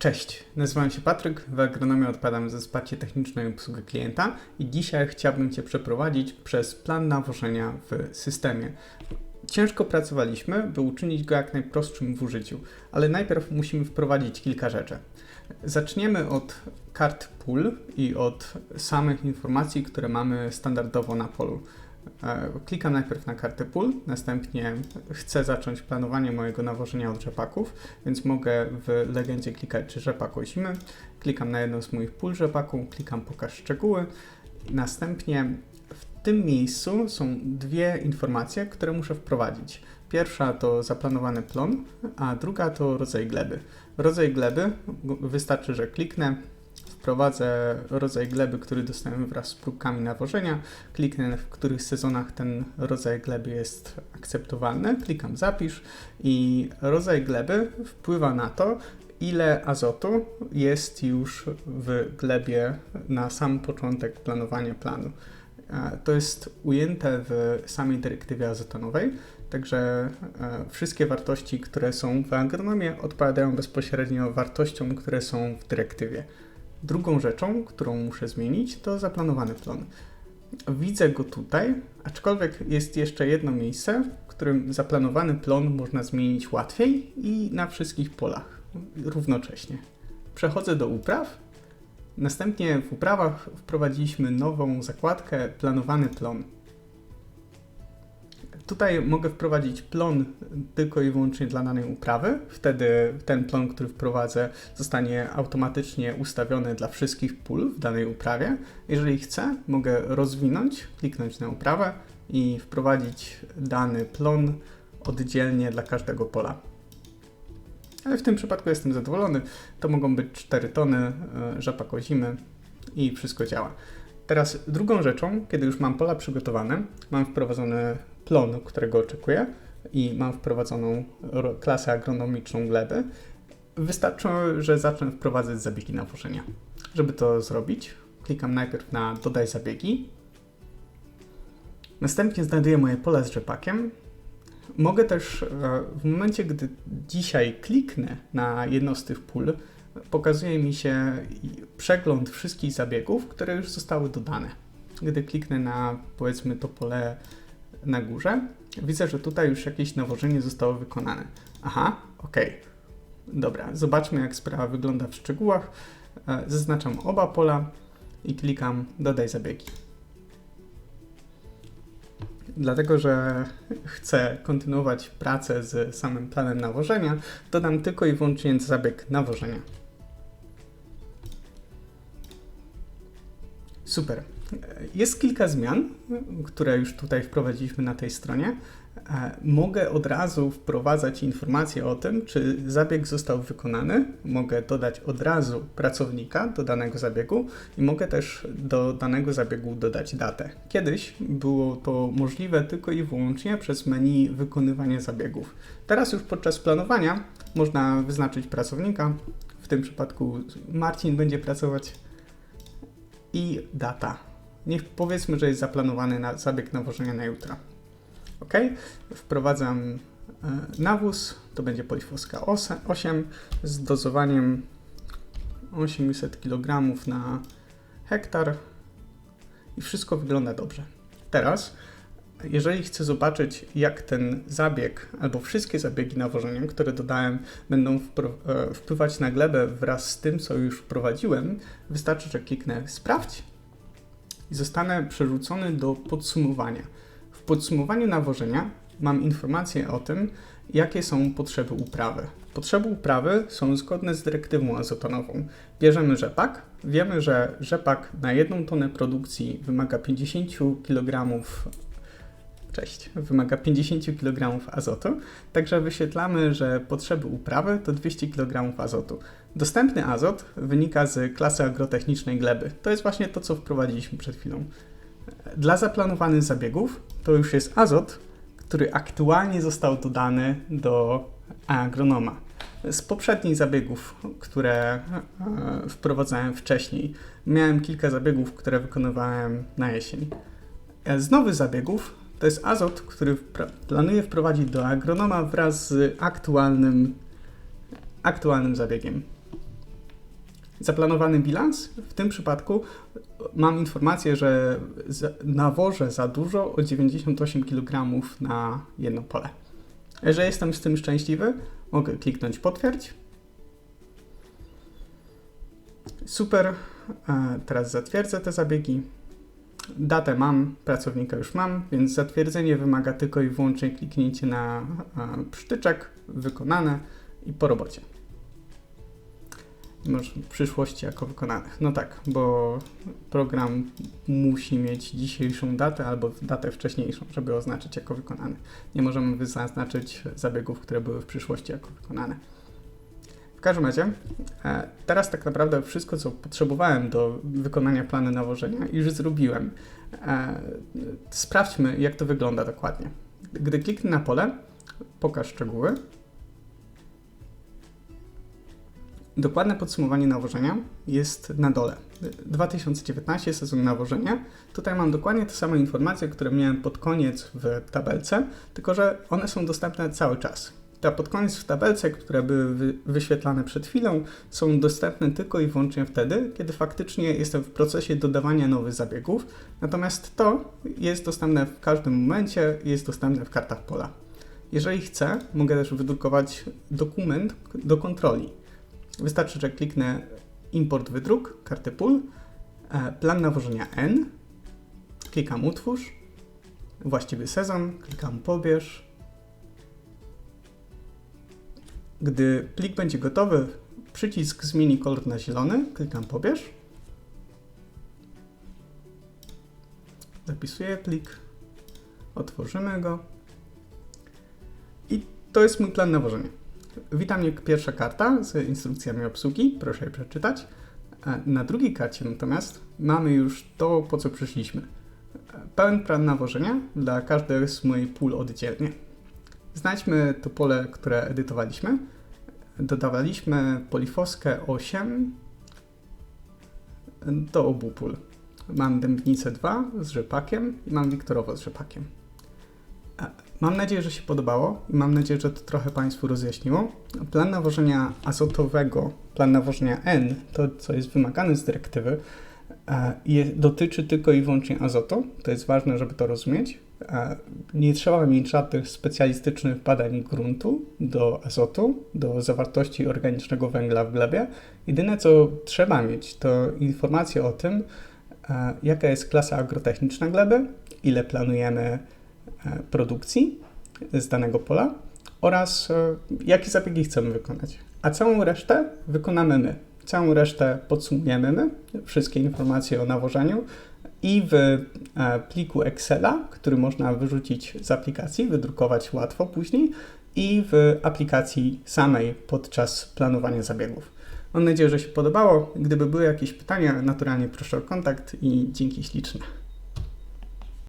Cześć, nazywam się Patryk, w agronomii odpowiadam za wsparcie techniczne i obsługę klienta i dzisiaj chciałbym Cię przeprowadzić przez plan nawożenia w systemie. Ciężko pracowaliśmy, by uczynić go jak najprostszym w użyciu, ale najpierw musimy wprowadzić kilka rzeczy. Zaczniemy od kart pól i od samych informacji, które mamy standardowo na polu. E, klikam najpierw na kartę pól, następnie chcę zacząć planowanie mojego nawożenia od rzepaków, więc mogę w legendzie klikać, czy rzepak ozimy. Klikam na jedną z moich pól rzepaku, klikam pokaż szczegóły. Następnie w tym miejscu są dwie informacje, które muszę wprowadzić. Pierwsza to zaplanowany plon, a druga to rodzaj gleby. Rodzaj gleby wystarczy, że kliknę, wprowadzę rodzaj gleby, który dostałem wraz z próbkami nawożenia, kliknę w których sezonach ten rodzaj gleby jest akceptowalny, klikam zapisz i rodzaj gleby wpływa na to, ile azotu jest już w glebie na sam początek planowania planu. To jest ujęte w samej dyrektywie azotonowej, także wszystkie wartości, które są w agronomii odpowiadają bezpośrednio wartościom, które są w dyrektywie. Drugą rzeczą, którą muszę zmienić, to zaplanowany plon. Widzę go tutaj, aczkolwiek jest jeszcze jedno miejsce, w którym zaplanowany plon można zmienić łatwiej i na wszystkich polach równocześnie. Przechodzę do upraw. Następnie w uprawach wprowadziliśmy nową zakładkę planowany plon. Tutaj mogę wprowadzić plon tylko i wyłącznie dla danej uprawy. Wtedy ten plon, który wprowadzę, zostanie automatycznie ustawiony dla wszystkich pól w danej uprawie. Jeżeli chcę, mogę rozwinąć, kliknąć na uprawę i wprowadzić dany plon oddzielnie dla każdego pola. Ale w tym przypadku jestem zadowolony. To mogą być 4 tony e, rzepak ozimy i wszystko działa. Teraz drugą rzeczą, kiedy już mam pola przygotowane, mam wprowadzony plon, którego oczekuję i mam wprowadzoną klasę agronomiczną gleby, wystarczy, że zacznę wprowadzać zabiegi nawożenia. Żeby to zrobić, klikam najpierw na dodaj zabiegi. Następnie znajduję moje pole z rzepakiem. Mogę też e, w momencie, gdy dzisiaj kliknę na jedno z tych pól, pokazuje mi się przegląd wszystkich zabiegów, które już zostały dodane. Gdy kliknę na powiedzmy to pole na górze, widzę, że tutaj już jakieś nawożenie zostało wykonane. Aha, ok. Dobra, zobaczmy jak sprawa wygląda w szczegółach. E, zaznaczam oba pola i klikam dodaj zabiegi. Dlatego, że chcę kontynuować pracę z samym planem nawożenia, dodam tylko i wyłącznie zabieg nawożenia. Super. Jest kilka zmian, które już tutaj wprowadziliśmy na tej stronie. E, mogę od razu wprowadzać informacje o tym, czy zabieg został wykonany. Mogę dodać od razu pracownika do danego zabiegu i mogę też do danego zabiegu dodać datę. Kiedyś było to możliwe tylko i wyłącznie przez menu wykonywania zabiegów. Teraz już podczas planowania można wyznaczyć pracownika. W tym przypadku Marcin będzie pracować i data. Niech powiedzmy, że jest zaplanowany na zabieg nawożenia na jutro. Ok, wprowadzam e, nawóz, to będzie polifoska 8 z dozowaniem 800 kg na hektar i wszystko wygląda dobrze. Teraz, jeżeli chcę zobaczyć, jak ten zabieg albo wszystkie zabiegi nawożenia, które dodałem, będą e, wpływać na glebę wraz z tym, co już wprowadziłem, wystarczy, że kliknę sprawdź i zostanę przerzucony do podsumowania. W podsumowaniu nawożenia mam informację o tym, jakie są potrzeby uprawy. Potrzeby uprawy są zgodne z dyrektywą azotonową. Bierzemy rzepak, wiemy, że rzepak na jedną tonę produkcji wymaga 50 kg Cześć, wymaga 50 kg azotu, także wyświetlamy, że potrzeby uprawy to 200 kg azotu. Dostępny azot wynika z klasy agrotechnicznej gleby. To jest właśnie to, co wprowadziliśmy przed chwilą. Dla zaplanowanych zabiegów to już jest azot, który aktualnie został dodany do agronoma. Z poprzednich zabiegów, które e, wprowadzałem wcześniej, miałem kilka zabiegów, które wykonywałem na jesień. Z nowych zabiegów to jest azot, który planuję wprowadzić do agronoma wraz z aktualnym, aktualnym zabiegiem. Zaplanowany bilans, w tym przypadku mam informację, że nawożę za dużo o 98 kg na jedno pole. Jeżeli jestem z tym szczęśliwy, mogę kliknąć potwierdź. Super, teraz zatwierdzę te zabiegi. Datę mam, pracownika już mam, więc zatwierdzenie wymaga tylko i wyłącznie kliknięcie na przytyczek, wykonane i po robocie. Może w przyszłości jako wykonanych. No tak, bo program musi mieć dzisiejszą datę albo datę wcześniejszą, żeby oznaczyć jako wykonany. Nie możemy zaznaczyć zabiegów, które były w przyszłości jako wykonane. W każdym razie, e, teraz tak naprawdę wszystko, co potrzebowałem do wykonania planu nawożenia, już zrobiłem. E, Sprawdźmy, jak to wygląda dokładnie. Gdy kliknę na pole, pokaż szczegóły. Dokładne podsumowanie nawożenia jest na dole. 2019 sezon nawożenia. Tutaj mam dokładnie te same informacje, które miałem pod koniec w tabelce, tylko że one są dostępne cały czas. Te pod koniec w tabelce, które były wy- wyświetlane przed chwilą, są dostępne tylko i wyłącznie wtedy, kiedy faktycznie jestem w procesie dodawania nowych zabiegów. Natomiast to jest dostępne w każdym momencie, jest dostępne w kartach pola. Jeżeli chcę, mogę też wydrukować dokument do kontroli. Wystarczy, że kliknę import wydruk, karty pól, e, plan nawożenia N, klikam utwórz, właściwy sezon, klikam pobierz. Gdy plik będzie gotowy, przycisk zmieni kolor na zielony, klikam pobierz. Zapisuję plik, otworzymy go i to jest mój plan nawożenia. Witam jak pierwsza karta z instrukcjami obsługi, proszę je przeczytać. E, Na drugiej karcie natomiast mamy już to, po co przyszliśmy. E, Pełen plan nawożenia dla każdej z moich pól oddzielnie. Znajdźmy to pole, które edytowaliśmy. Dodawaliśmy polifoskę 8 do obu pól. Mam dębnicę 2 z rzepakiem i mam Wiktorowo z rzepakiem. E, Mam nadzieję, że się podobało i mam nadzieję, że to trochę Państwu rozjaśniło. Plan nawożenia azotowego, plan nawożenia N, to co jest wymagane z dyrektywy, dotyczy tylko i wyłącznie azotu. To jest ważne, żeby to rozumieć. E, Nie trzeba mieć żadnych specjalistycznych badań gruntu do azotu, do zawartości organicznego węgla w glebie. Jedyne co trzeba mieć, to informacje o tym, e, jaka jest klasa agrotechniczna gleby, ile planujemy e, produkcji z danego pola oraz e, jakie zabiegi chcemy wykonać. A całą resztę wykonamy my. Całą resztę podsumujemy my, wszystkie informacje o nawożeniu i w e, pliku Excela, który można wyrzucić z aplikacji, wydrukować łatwo później i w aplikacji samej podczas planowania zabiegów. Mam nadzieję, że się podobało. Gdyby były jakieś pytania, naturalnie proszę o kontakt i dzięki śliczne.